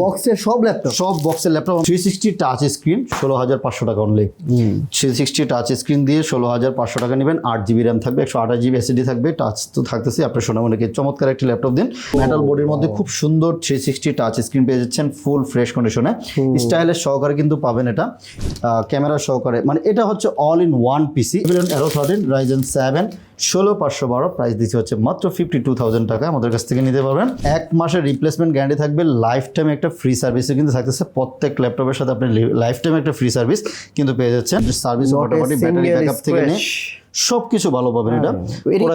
বক্সের সব ল্যাপটপ সব বক্সের laptop three sixty touch screen ষোলো হাজার পাঁচশো টাকা only three sixty touch screen দিয়ে ষোলো হাজার পাঁচশো টাকা নেবেন আট জিবি র্যাম থাকবে একশো আঠাশ জিবি এসএসডি থাকবে টাচ তো থাকতেছে আপনার সোনামণিকে চমৎকার একটি ল্যাপটপ দিন। মেটাল বডির মধ্যে খুব সুন্দর থ্রি সিক্সটি টাচ স্ক্রিন পেয়ে যাচ্ছেন ফুল ফ্রেশ কন্ডিশনে স্টাইলের সহকারে কিন্তু পাবেন এটা। ক্যামেরা সহকারে মানে এটা হচ্ছে all in one PC Aero thirteen Ryzen seven ষোলো পাঁচশো বারো প্রাইস দিচ্ছে হচ্ছে মাত্র ফিফটি টু থাউজেন্ড টাকা। আমাদের কাছ থেকে নিতে পারবেন। এক মাসের রিপ্লেসমেন্ট গ্যারান্টি থাকবে। লাইফ টাইম একটা ফ্রি সার্ভিসও কিন্তু থাকতেছে। প্রত্যেক ল্যাপটপের সাথে আপনি লাইফ টাইম একটা ফ্রি সার্ভিস কিন্তু পেয়ে যাচ্ছেন। সার্ভিস মোটামুটি ব্যাটারি ব্যাকআপ থেকে নিয়ে. সব কিছু ভালো পাবেন এটা।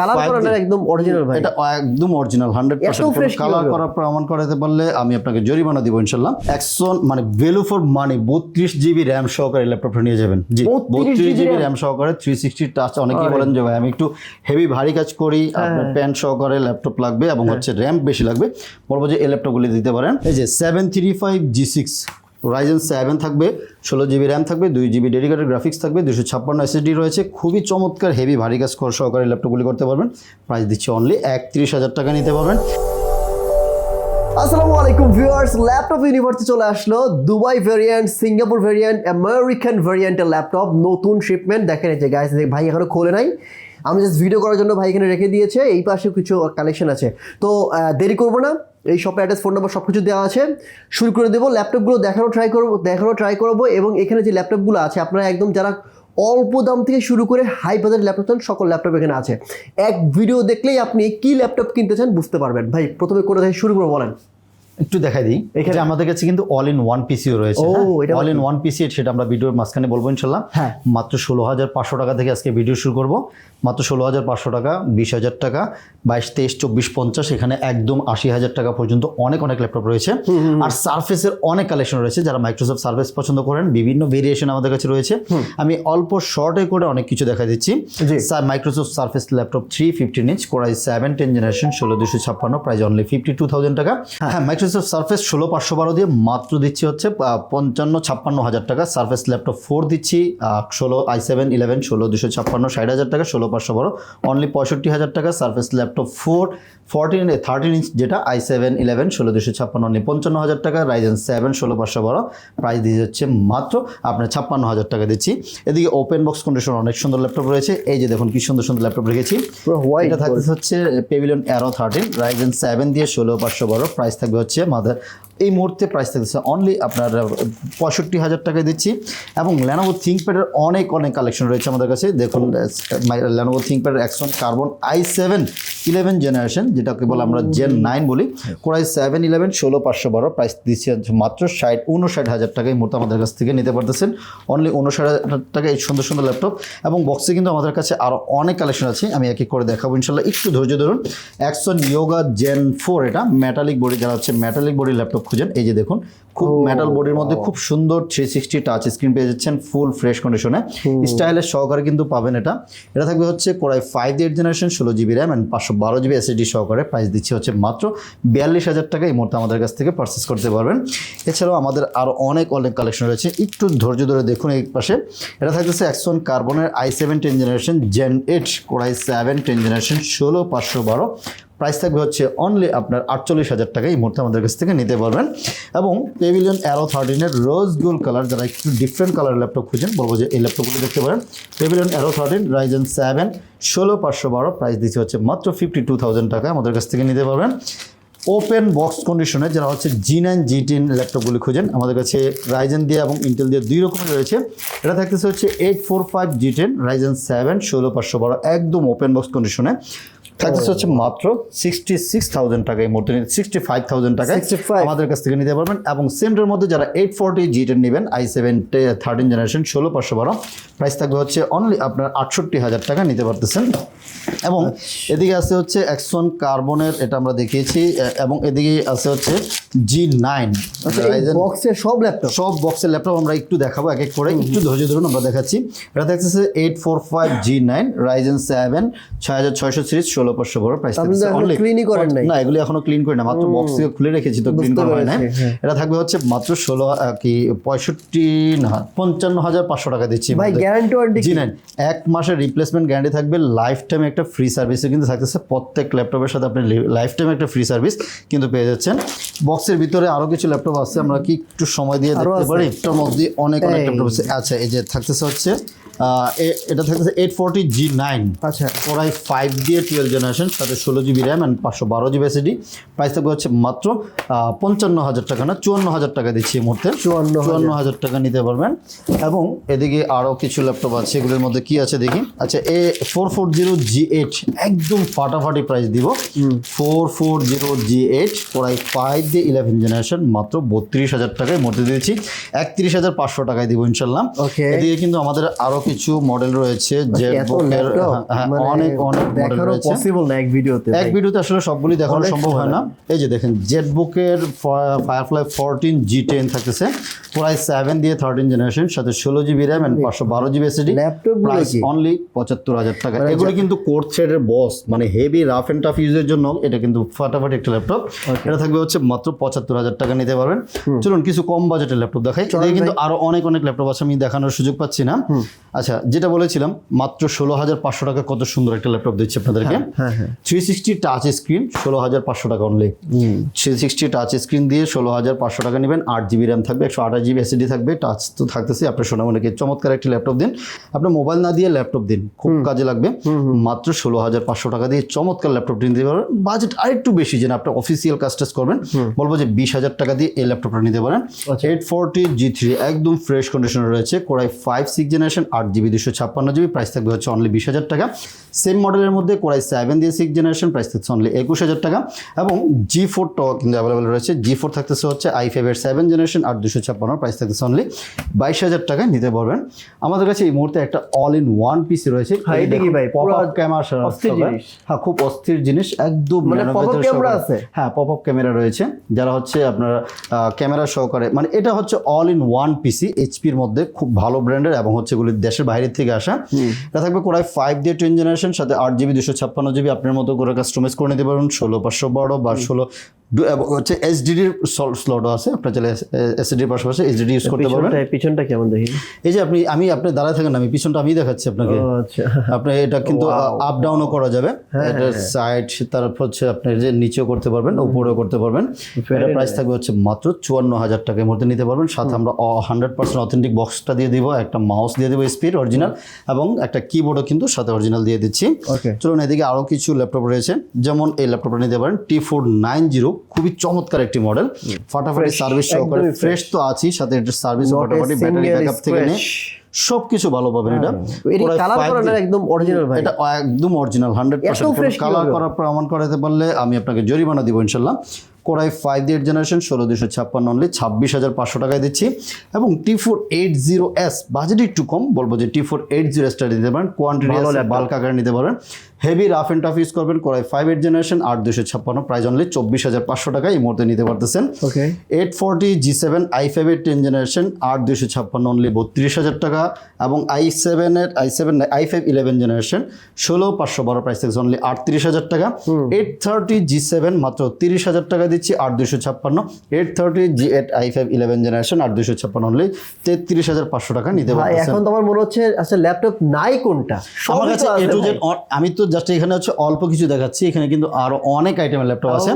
কালার করাটা একদম অরিজিনাল ভাই। এটা একদম অরিজিনাল হান্ড্রেড পার্সেন্ট কালার? করার প্রমাণ করাতে পারলে আমি আপনাকে জরিমানা দিব ইনশাল্লাহ। একশো মানে ভ্যালু ফর মানি বত্রিশ জিবি র্যাম সহকারে ল্যাপটপটা নিয়ে যাবেন। জি বত্রিশ জিবি র্যাম সহকারে থ্রি সিক্সটি টাচ অনেকেই বলেন যে ভাই আমি একটু হেভি ভারী কাজ করি আপনার প্যান্ট সহকারে ল্যাপটপ লাগবে এবং হচ্ছে র্যাম বেশি লাগবে। বলব যে এই ল্যাপটপগুলি দিতে পারেন। এই যে seven three five G six Ryzen seven থাকবে, ষোলো জিবি র্যাম থাকবে, দুই জিবি ডেডিকেটেড গ্রাফিক্স থাকবে দুশো ছাপ্পান্ন এসএসডি রয়েছে। খুবই চমৎকার হেভি ভারী কাজ কর সহকারে ল্যাপটপগুলি করতে পারবেন। প্রাইস দিচ্ছে অনলি একত্রিশ হাজার টাকা নিতে পারবেন। আসসালামু আলাইকুম ভিউয়ার্স ল্যাপটপ ইউনিভার্সিটি চলে আসলো। Dubai variant Singapore variant American ভেরিয়েন্টের ল্যাপটপ নতুন শিপমেন্ট দেখেন যে গাইস ভাই এখনও খোলে নাই। আমি জাস্ট ভিডিও করার জন্য ভাই এখানে রেখে দিয়েছে, এই পাশে কিছু কালেকশন আছে। তো দেরি করব না, এই শপে অ্যাড্রেস ফোন নাম্বার সব কিছু দেওয়া আছে। শুরু করে দেবো ল্যাপটপগুলো দেখানো ট্রাই করব, দেখানো ট্রাই করব এবং এখানে যে ল্যাপটপগুলো আছে, আপনারা একদম যারা অল্প দাম থেকে শুরু করে হাই বাজার ল্যাপটপ চান, সকল ল্যাপটপ এখানে আছে। এক ভিডিও দেখলেই আপনি কি ল্যাপটপ কিনতে চান বুঝতে পারবেন। ভাই, প্রথমে করে থেকে শুরু করে বলেন। একটু দেখাই দিই। এখানে আমাদের কাছে কিন্তু অল ইন ওয়ান পিসিও রয়েছে অল ইন ওয়ান পিসি সেটা আমরা ভিডিওর মাঝখানে বলব ইনশাল্লাহ। হ্যাঁ। মাত্র ষোলো হাজার পাঁচশো টাকা থেকে আজকে ভিডিও শুরু করব। মাত্র ষোলো হাজার পাঁচশো টাকা বিশ হাজার টাকা বাইশ তেইশ চব্বিশ পঞ্চাশ এখানে একদম আশি হাজার টাকা পর্যন্ত অনেক অনেক ল্যাপটপ রয়েছে। আর সার্ফেসের অনেক কালেকশন রয়েছে যারা মাইক্রোসফট সার্ফেস পছন্দ করেন বিভিন্ন ভেরিয়েশন আমাদের কাছে রয়েছে। আমি অল্প শর্টে করে অনেক কিছু দেখা দিচ্ছি। Microsoft Surface laptop three fifteen inch core i seven ten generation ষোলো দুশো ছাপ্পান্ন price only fifty two thousand টাকা। হ্যাঁ। মাইক্রোসফট সার্ফেস ষোলো পাঁচশো বারো দিয়ে মাত্র দিচ্ছি হচ্ছে পঞ্চান্ন ছাপ্পান্ন হাজার টাকা। সার্ফেস ল্যাপটপ ফোর দিচ্ছি ষোলো আই সেভেন ইলেভেন ষোলো দুশো ছাপ্পান্ন ষাট হাজার টাকা ষোলো পাঁচশো বারো। অনলি পঁয়ষট্টি হাজার টাকা Surface laptop four fourteen thirteen inch যেটা আই সেভেন ইলেভেন ষোলো দুশো ছাপ্পান্ন অনলি পঞ্চান্ন হাজার টাকা রাইজেন সেভেন ষোলো পাঁচশো বারো। প্রাইস দিয়ে যাচ্ছে মাত্র আপনার ছাপ্পান্ন হাজার টাকা দিচ্ছি। এদিকে ওপেন বক্স কন্ডিশন অনেক সুন্দর ল্যাপটপ রয়েছে। এই যে দেখুন কি সুন্দর সুন্দর ল্যাপটপ রেখেছি। হোয়াইট এটা থাকবে হচ্ছে Pavilion Aero thirteen Ryzen seven দিয়ে ষোলো পাঁচশো বারো। প্রাইস থাকবে হচ্ছে நிச்சயம் அதை এই মুহূর্তে প্রাইস থাকছে অনলি আপনার পঁয়ষট্টি হাজার টাকায় দিচ্ছি। এবং ল্যানোভো থিঙ্কপ্যাডের অনেক অনেক কালেকশন রয়েছে আমাদের কাছে। দেখুন Lenovo থিঙ্কপ্যাডের action carbon i seven eleven generation যেটাকে বলে আমরা জেন নাইন বলি। কোরাই সেভেন ইলেভেন ষোলো পাঁচশো বারো প্রাইস দিচ্ছি মাত্র ষাট উনষাট হাজার টাকা এই মুহূর্তে আমাদের কাছ থেকে নিতে পারতেছেন। অনলি উনষাট হাজার টাকা এই সুন্দর সুন্দর ল্যাপটপ এবং বক্সে কিন্তু আমাদের কাছে আরও অনেক কালেকশন আছে। আমি এক এক করে দেখাবো, ইনশাল্লাহ একটু ধৈর্য ধরুন। অ্যাকশন ইয়োগা জেন ফোর এটা মেটালিক বডি যারা হচ্ছে মেটালিক বডি ল্যাপটপ খুঁজেন। এই যে দেখুন খুব মেটাল বডির মধ্যে খুব সুন্দর থ্রি সিক্সটি টাচ স্ক্রিন পেয়ে যাচ্ছেন ফুল ফ্রেশ কন্ডিশনে স্টাইলের সহকারে কিন্তু পাবেন এটা। এটা থাকবে হচ্ছে core i five eight generation ষোলো জিবি র্যাম অ্যান্ড পাঁচশো বারো জিবি এসএসডি সহকারে। প্রাইস দিচ্ছে হচ্ছে মাত্র বিয়াল্লিশ হাজার টাকা এই মুহূর্তে আমাদের কাছ থেকে পারচেস করতে পারবেন। এছাড়াও আমাদের আরও অনেক অনেক কালেকশন রয়েছে। একটু ধৈর্য ধরে দেখুন এই পাশে। এটা থাকতেছে অ্যাকশন কার্বনের i seven ten generation gen eight core i seven ten generation ষোলো পাঁচশো বারো। প্রাইস থাকবে হচ্ছে অনলি আপনার আটচল্লিশ হাজার টাকা এই মুহূর্তে আমাদের কাছ থেকে নিতে পারবেন। এবং পেভিলিয়ন অ্যারো থার্টিনের রোজ গোল্ড কালার যারা একটু ডিফারেন্ট কালার ল্যাপটপ খুঁজেন, বলব যে এই ল্যাপটপগুলো দেখতে পারেন। Pavilion Aero thirteen Ryzen seven ষোলো পাঁচশো বারো প্রাইস দিচ্ছে হচ্ছে মাত্র ফিফটি টু থাউজেন্ড টাকা আমাদের কাছ থেকে নিতে পারবেন। ওপেন বক্স কন্ডিশনে যারা হচ্ছে জি নাইন জি টেন ল্যাপটপগুলি খুঁজেন, আমাদের কাছে রাইজেন দিয়ে এবং ইন্টেল দিয়ে দুই রকমের রয়েছে। এটা থাকতেছে হচ্ছে eight four five G ten Ryzen seven ষোলো পাঁচশো বারো, একদম ওপেন বক্স কন্ডিশনে থাকতেছে হচ্ছে মাত্র সিক্সটি সিক্স থাউজেন্ড টাকা এই মুহূর্তে সিক্সটি ফাইভ থাউজেন্ড টাকা 65 আমাদের কাছ থেকে নিতে পারবেন। এবং সেমটার মধ্যে যারা এইট ফোরটি জি টেন নেবেন আই সেভেন থার্টিন জেনারেশন ষোলো পাঁচশো বারো প্রাইস থাকবে হচ্ছে অনলি আপনার আটষট্টি হাজার টাকা নিতে পারতেছেন। এবং এদিকে আছে হচ্ছে অ্যাকশন কার্বনের এটা আমরা দেখিয়েছি এবং এদিকে আছে হচ্ছে জি নাইন বক্সের সব ল্যাপটপ সব বক্সের ল্যাপটপ আমরা একটু দেখাবো এক এক করে। একটু ধৈর্য ধরুন আমরা দেখাচ্ছি। এটা দেখতেছে eight four five G nine Ryzen seven ছয় হাজার ছয়শো সিরিজ ষোলো ষোলো পাঁচশো বড় প্রাইস করেন না এগুলি এখনও ক্লিন করি না মাত্র বক্স থেকে খুলে রেখেছি তো ক্লিন করা হয় না হ্যাঁ। এটা থাকবে হচ্ছে মাত্র ষোলো কি পঁয়ষট্টি না পঞ্চান্ন হাজার পাঁচশো টাকা দিচ্ছি ভাই গ্যারান্টি ওয়ারেন্টি জি নেন এক মাসের রিপ্লেসমেন্ট গ্যারান্টি থাকবে লাইফ টাইম একটা ফ্রি সার্ভিসও কিন্তু থাকতেছে। প্রত্যেক ল্যাপটপের সাথে আপনি লাইফ টাইম একটা ফ্রি সার্ভিস কিন্তু পেয়ে যাচ্ছেন। বক্সের ভিতরে আরও কিছু ল্যাপটপ আছে আমরা কি একটু সময় দিয়ে দেখতে পারি? এটার মধ্যে অনেক অনেক ল্যাপটপ আছে। আচ্ছা এই যে থাকতেছে হচ্ছে এটা থাকতেছে এইট ফোরটি জি নাইন আচ্ছা। কোরাই ফাইভ দিয়ে টুয়েলভ জেনারেশন সাথে ষোলো জিবি র্যাম অ্যান্ড পাঁচশো বারো জিবি এসএডি প্রাইস থাকবে হচ্ছে মাত্র পঞ্চান্ন হাজার টাকা না চুয়ান্ন হাজার টাকা দিচ্ছি এই মুহূর্তে। চুয়ান্ন চুয়ান্ন হাজার টাকা নিতে পারবেন। এবং এদিকে আরও কিছু ল্যাপটপ আছে এগুলোর মধ্যে কি আছে দেখি। আচ্ছা A four four zero G eight একদম ফাটাফাটি প্রাইস দিব। Four four zero G eight core i five দিয়ে ইলেভেন জেনারেশন মাত্র বত্রিশ হাজার টাকায় মধ্যে দিয়েছি। একত্রিশ হাজার পাঁচশো টাকায় দিব ইনশাল্লাহ. এদিকে কিন্তু আমাদের আরও কিছু মডেল রয়েছে জেড এত হ্যাঁ, অনেক অনেক মডেল রয়েছে। পসিবল না এক ভিডিওতে এক ভিডিওতে আসলে সবগুলি দেখানো সম্ভব হয় না। এই যে দেখেন জেট বুকের ফায়ারফ্লাই ফোরটিন জি টেন থাকতেছে। প্রাইস সেভেন দিয়ে থার্টিন জেনারেশন সাথে ষোলো জিবি র্যাম অ্যান্ড পাঁচশো বারো GB SSD laptop price only পঁচাত্তর হাজার টাকা। মানে এগুলো কিন্তু কোর থ্রেডের বস মানে হেভি রাফ এন্ড টাফ ইউজের জন্য। এটা কিন্তু ফাটাফাটি একটা ল্যাপটপ এটা থাকবে হচ্ছে মাত্র পঁচাত্তর হাজার টাকা নিতে পারবেন। চলুন কিছু কম বাজেটের ল্যাপটপ দেখাই। কিন্তু আরও অনেক অনেক ল্যাপটপ আছে আমি দেখানোর সুযোগ পাচ্ছি না। আচ্ছা যেটা বলেছিলাম মাত্র ষোলো হাজার পাঁচশো টাকা কত সুন্দর একটা ল্যাপটপ দিচ্ছে আপনাদেরকে। থ্রি সিক্সটি টাচ স্ক্রিন ষোলো হাজার পাঁচশো টাকা only three sixty touch screen দিয়ে ষোলো হাজার পাঁচশো টাকা নেবেন আট জিবি র্যাম থাকবে একশো আঠাশ জিবি এসএডি থাকবে টাচ তো থাকতেছে আপনার সোনামণিকে চমৎকার একটি ল্যাপটপ দিন। আপনার মোবাইল না দিয়ে ল্যাপটপ দিন খুব কাজে লাগবে। মাত্র ষোলো হাজার পাঁচশো টাকা দিয়ে চমৎকার ল্যাপটপ নিতে পারবেন বাজেট আরেকটু বেশি যেন আপনি অফিসিয়াল কাজ টাজ করবেন। বলব যে বিশ হাজার টাকা দিয়ে এই ল্যাপটপটা নিতে পারেন। এইট ফোরটি জি থ্রি একদম ফ্রেশ কন্ডিশনে রয়েছে core i five six generation আট জিবি দুশো ছাপ্পান্ন জিবি প্রাইস থাকবে হচ্ছে অনলি বিশ হাজার টাকা। সেম মডেলের মধ্যে কোরাই সেভেন দিয়ে সিক্স জেনারেশন প্রাইস থাকছে অনলি একুশ হাজার টাকা। এবং জি ফোরটাও কিন্তু অ্যাভেলেবেল রয়েছে। জি ফোর থাকতেছে হচ্ছে আই ফাইভের সেভেন জেনারেশন আট দুশো ছাপ্পান্ন প্রাইস থাকতেছে অনলি বাইশ হাজার টাকায় নিতে পারবেন। আমাদের কাছে এই মুহূর্তে একটা অল ইন ওয়ান পিসি রয়েছে হ্যাঁ, খুব অস্থির জিনিস একদম মানে? হ্যাঁ পপ আপ ক্যামেরা রয়েছে। যারা হচ্ছে আপনার ক্যামেরা সহকারে মানে এটা হচ্ছে অল ইন ওয়ান পিসি এইচপির মধ্যে খুব ভালো ব্র্যান্ডের এবং হচ্ছে এগুলি দেশের বাইরে থেকে আসা। এটা থাকবে কোরাই ফাইভ দিয়ে টেন জেনারেশন সাথে আট জিবি দুশো ছাপ্পান্ন জিবি আপনার মতো করে কাস্টমাইজ করে নিতে পারবেন। ষোলো পাঁচশো বারো বা ষোলো হচ্ছে এইচডিডির স্লটও আছে। আপনার চাইলে এসডির পাশাপাশি এইচডিডি ইউজ করতে পারবেন। পিছনটা কেমন দেখি? এই যে আপনি আমি আপনি দাঁড়ায় থাকেন আমি পিছনটা আমি দেখাচ্ছি আপনাকে। আচ্ছা। আপনি এটা কিন্তু আপ ডাউনও করা যাবে। এটা সাইড তারপর হচ্ছে আপনি যে নিচেও করতে পারবেন উপরেও করতে পারবেন। এটা প্রাইস থাকবে হচ্ছে মাত্র চুয়ান্ন হাজার টাকার মধ্যে নিতে পারবেন। সাথে আমরা হান্ড্রেড পার্সেন্ট অথেন্টিক বক্সটা দিয়ে দিব একটা মাউস দিয়ে দেবো স্পিড অরিজিনাল এবং একটা কিবোর্ডও কিন্তু সাথে অরিজিনাল দিয়ে দিচ্ছি। চলুন এদিকে আরও কিছু ল্যাপটপ রয়েছে। যেমন এই ল্যাপটপটা নিতে পারেন টি ফোর নাইন জিরো খুবই চমৎকার একটি মডেল ফাটাফাটি সার্ভিস সহকারে ফ্রেশ তো আছি সাথে এটা সার্ভিস ফাটাফাটি ব্যাটারি ব্যাকআপ থেকে নিয়ে scratch. সব কিছু ভালো পাবেন এটা। কালার five একদম অরিজিনাল ভাই। এটা একদম original hundred fresh percent colour করা প্রমাণ করাতে পারলে আমি আপনাকে জরিমানা দিব ইনশাল্লাহ। কোরাই ফাইভ এইট জেনারেশন ষোলো দুশো ছাপ্পান্ন অনলি ছাব্বিশ হাজার পাঁচশো টাকায় দিচ্ছি। এবং T four eight zero S budget একটু কম বলব যে টি ফোর এইট জিরো এসটা নিতে পারেন কোয়ান্টিটি। বাল্ক আকারে নিতে পারেন। Heavy rough and tough use করবেন। Core i five eight generation আট দুশো ছাপ্পান্ন। প্রাইজ অনলি চব্বিশ হাজার পাঁচশো টাকা এই মুহূর্তে নিতে পারতেছেন। Okay eight forty G seven I ফাইভের টেন জেনারেশন আট দুশো ছাপ্পান্ন অনলি বত্রিশ হাজার টাকা। এবং আই সেভেনের I seven I five eleven generation ষোলো পাঁচশো বারো প্রাইস থেকে অনলি আটত্রিশ হাজার টাকা। এইট থার্টি জি সেভেন মাত্র তিরিশ হাজার টাকা দিচ্ছি আট দুশো ছাপ্পান্ন। Eight thirty G eight I five eleven generation আট দুশো ছাপ্পান্ন অনলি তেত্রিশ হাজার পাঁচশো টাকা নিতে পারতেছেন। এখন তো আমার মনে হচ্ছে আচ্ছা ল্যাপটপ নাই কোনটা? আমার কাছে এ টু জেড আমি তো জাস্ট এখানে হচ্ছে অল্প কিছু দেখাচ্ছি এখানে কিন্তু আরও অনেক আইটেমের ল্যাপটপ আছে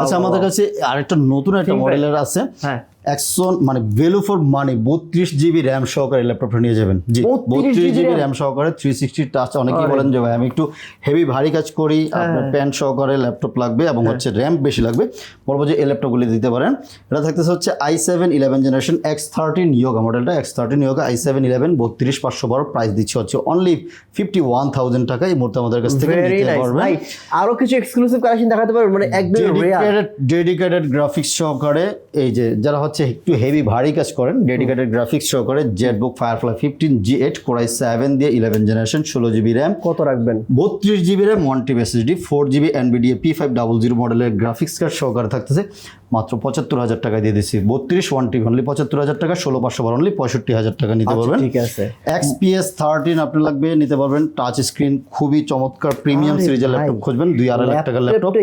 আচ্ছা আমাদের. কাছে আরেকটা নতুন একটা। মডেলের আছে হ্যাঁ একশো মানে ভ্যালু ফর মানি বত্রিশ জিবি র্যাম সহকারে ল্যাপটপটা নিয়ে যাবেন। জি বত্রিশ জিবি র্যাম সহকারে থ্রি সিক্সটি টাচ অনেকেই বলেন যে ভাই আমি একটু হেভি ভারী কাজ করি আপনার প্যান্ট সহকারে ল্যাপটপ লাগবে এবং হচ্ছে র্যাম বেশি লাগবে। বলব যে এই ল্যাপটপগুলি দিতে পারেন। এটা থাকতেছে হচ্ছে I seven eleven generation X thirteen Yoga মডেলটা X thirteen Yoga I seven eleven বত্রিশ পাঁচশো বারো প্রাইস দিচ্ছে হচ্ছে অনলি ফিফটি ওয়ান থাউজেন্ড টাকা। এই মুহূর্তে আমাদের কাছ থেকে নিতে পারবেন। ভাই আরও কিছু এক্সক্লুসিভ কালেকশন দেখাতে পারবেন মানে একদম ডেডিকেটেড ডেডিকেটেড গ্রাফিক্স সহকারে এই যে যারা হচ্ছে একটু হেভি ভারী কাজ করেন ডেডিকেটেড গ্রাফিক্স শো করে সহকারে ZBook Firefly fifteen G eight core i seven দিয়ে ইলেভেন জেনারেশন ষোলো জিবি র্যাম কত রাখবেন? বত্রিশ GB RAM one TB SSD four GB N B NVIDIA P five double zero মডেলের গ্রাফিক্স কার্ড সহকারে থাকতেছে মাত্র পঁচাত্তর হাজার টাকা দিয়ে দিচ্ছি বত্রিশ ওয়ান টিভি অনলি পঁচাত্তর হাজার টাকা ষোলো পাঁচশো বার অনলি পঁয়ষট্টি হাজার টাকা নিতে আচ্ছা, পারবেন। ঠিক আছে। এক্সপিএস থার্টিন আপনি লাগবে নিতে পারবেন। টাচ স্ক্রিন খুবই চমৎকার প্রিমিয়াম সিরিজের ল্যাপটপ খুঁজবেন দুই আড়াই লাখ টাকার ল্যাপটপ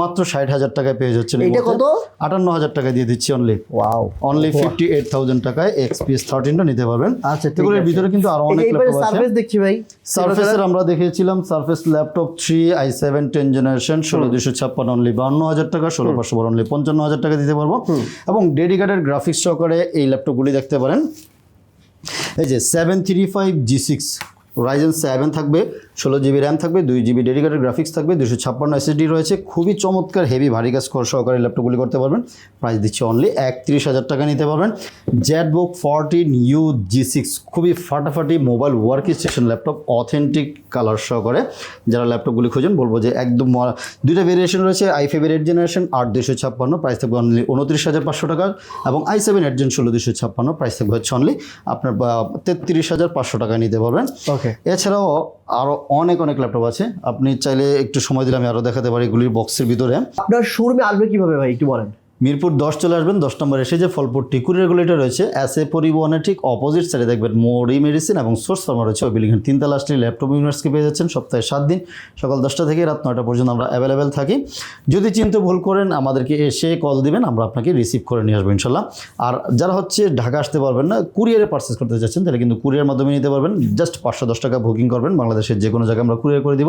মাত্র ষাট হাজার টাকায় পেয়ে যাচ্ছেন এটা কত? আটান্ন হাজার টাকা দিয়ে দিচ্ছি only wow only fifty eight thousand টাকায় এক্সপিএস থার্টিনটা নিতে পারবেন। আচ্ছা এগুলোর। ভিতরে কিন্তু আরও অনেক ল্যাপটপ আছে। সার্ভিস দেখছি ভাই। সার্ফেসের আমরা দেখিয়েছিলাম Surface laptop three I seven ten generation ষোলো দুশো ছাপ্পান্ন অনলি বান্ন হাজার টাকা ষোলো পাঁচশো বার অনলি পঞ্চান্ন হাজার টাকা দিতে পারব। এবং ডেডিকেটেড গ্রাফিক্স সহকারে এই ল্যাপটপগুলি দেখতে পারেন। এই যে seven three five G six Ryzen seven থাকবে, ষোলো জিবি র্যাম থাকবে, দুই জিবি ডেডিকেটেড গ্রাফিক্স থাকবে দুশো ছাপ্পান্ন এসএসডি রয়েছে। খুবই চমৎকার হেভি ভারী কাজ কর সহকারে ল্যাপটপগুলি করতে পারবেন। প্রাইস দিচ্ছে অনলি একত্রিশ হাজার টাকা নিতে পারবেন। ZBook fourteen U G six খুবই ফাটাফাটি mobile work station laptop authentic colour সহকারে। যারা ল্যাপটপগুলি খুঁজেন, বলব যে একদম দুইটা ভেরিয়েশন রয়েছে আই ফাইভের এইট জেনারেশন আট দুশো ছাপ্পান্ন প্রাইস থাকবে অনলি উনত্রিশ হাজার পাঁচশো টাকা। এবং আই সেভেন এইট জেন ষোলো দুশো ছাপ্পান্ন প্রাইস থাকবে হচ্ছে অনলি আপনার তেত্রিশ হাজার পাঁচশো টাকা নিতে পারবেন। ওকে এছাড়াও আরও অনেক অনেক ল্যাপটপ আছে। আপনি চাইলে একটু সময় দিলে আমি আরও দেখাতে পারি এগুলির বক্সের ভিতরে। আপনার শোরুমে আসবে কীভাবে ভাই একটু বলেন? মিরপুর দশ চলে আসবেন, দশ নম্বর এসে যে ফলপুর টিকুর রেগুলেটর রয়েছে এস এ পরিবহনের ঠিক অপোজিট সাইডে দেখবেন মোড়ি মেডিসিন এবং সোর্স ফার্মার রয়েছে ওই বিল্ডিংয়ের তিনতলা আসলে ল্যাপটপ ইউনিভার্সকে পেয়ে যাচ্ছেন, সপ্তাহে সাত দিন, সকাল দশটা থেকে রাত নয়টা পর্যন্ত আমরা অ্যাভেলেবেল থাকি। যদি চিন্তা ভুল করেন, আমাদেরকে এসে কল দিবেন, আমরা আপনাকে রিসিভ করে নিয়ে আসব ইনশাল্লাহ। আর যারা হচ্ছে ঢাকা আসতে পারবেন না কুরিয়ারে পার্সেস করতে চাচ্ছেন, তাহলে কিন্তু কুরিয়ার মাধ্যমে নিতে পারবেন। জাস্ট পাঁচশো দশ টাকা বুকিং করবেন, বাংলাদেশের যে কোনো জায়গায় আমরা কুরিয়ার করে দিব।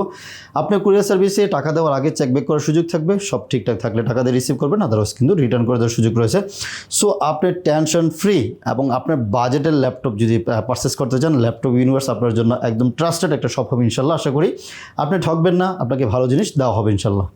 আপনি কুরিয়ার সার্ভিসে টাকা দেওয়ার আগে চেক ব্যাক করার সুযোগ থাকবে, সব ঠিকঠাক থাকলে টাকা দিয়ে রিসিভ করবেন আদারওয়াইজ কিন্তু রিটার্ন করে দেওয়ার সুযোগ রয়েছে। সো আপনি টেনশন ফ্রি এবং আপনার বাজেটের ল্যাপটপ যদি পারচেস করতে চান ল্যাপটপ ইউনিভার্স আপনার জন্য একদম ট্রাস্টেড একটা শপ হবে ইনশাল্লাহ, আশা করি। আপনি ঠকবেন না, আপনাকে ভালো জিনিস দেওয়া হবে ইনশাল্লাহ।